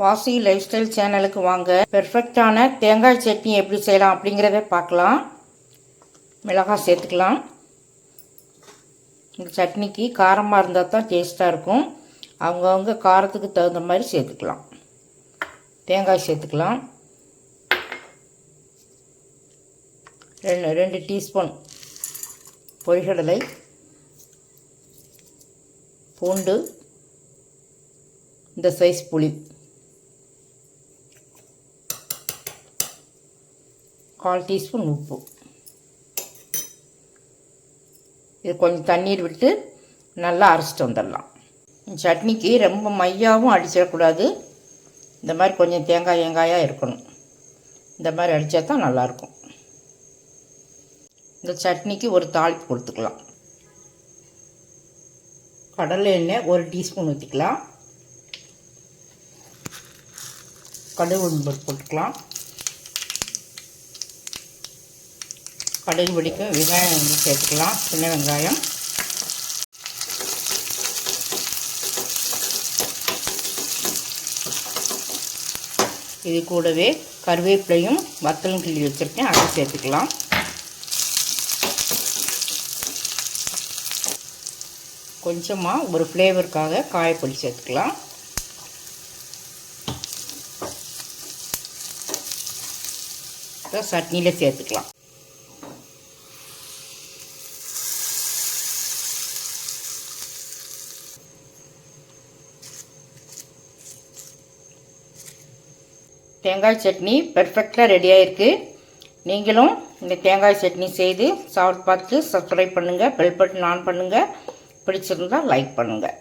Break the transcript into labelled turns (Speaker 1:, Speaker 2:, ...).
Speaker 1: வாசி life style சேனலுக்கு வாங்க பெர்ஃபெக்டான தேங்காய் சட்னி எப்படி செய்யலாம் அப்படிங்கிறத பார்க்கலாம். மிளகாய் சேர்த்துக்கலாம். இந்த சட்னிக்கு காரமாக இருந்தால் தான் டேஸ்ட்டாக இருக்கும். அவங்கவுங்க காரத்துக்கு தகுந்த மாதிரி சேர்த்துக்கலாம். தேங்காய் சேர்த்துக்கலாம். ரெண்டு ரெண்டு டீஸ்பூன் பொரிகடலை பூண்டு இந்த சைஸ் புளி. கால் டீஸ்பூன் உப்பு. இது கொஞ்சம் தண்ணீர் விட்டு நல்லா அரைச்சிட்டு வந்துடலாம். சட்னிக்கு ரொம்ப மையாவும் அடிச்சிடக்கூடாது. இந்த மாதிரி கொஞ்சம் தேங்காய் வெங்காயாக இருக்கணும். இந்த மாதிரி அடித்தா தான் நல்லாயிருக்கும். இந்த சட்னிக்கு ஒரு தாளிப்பு கொடுத்துக்கலாம். கடலை எண்ணெய் ஒரு டீஸ்பூன் ஊற்றிக்கலாம் கடுகு உளுந்து போட்டுக்கலாம். கடுகு பிடிக்க வெங்காயம் வந்து சேர்த்துக்கலாம். சின்ன வெங்காயம். இது கூடவே கருவேப்பிலையும் வத்தலும் கிள்ளி வச்சுருக்கேன். அதை சேர்த்துக்கலாம். கொஞ்சமாக ஒரு ஃப்ளேவருக்காக காயப்பொடி சேர்த்துக்கலாம். சட்னியில் சேர்த்துக்கலாம். தேங்காய் சட்னி பெர்ஃபெக்டாக ரெடியாக இருக்குது நீங்களும் இந்த தேங்காய் சட்னி செய்து சாப்பிட்டு பார்த்து சப்ஸ்கிரைப் பண்ணுங்கள் பெல் பட்டன் ஆன் பண்ணுங்கள் பிடிச்சிருந்தால் லைக் பண்ணுங்கள்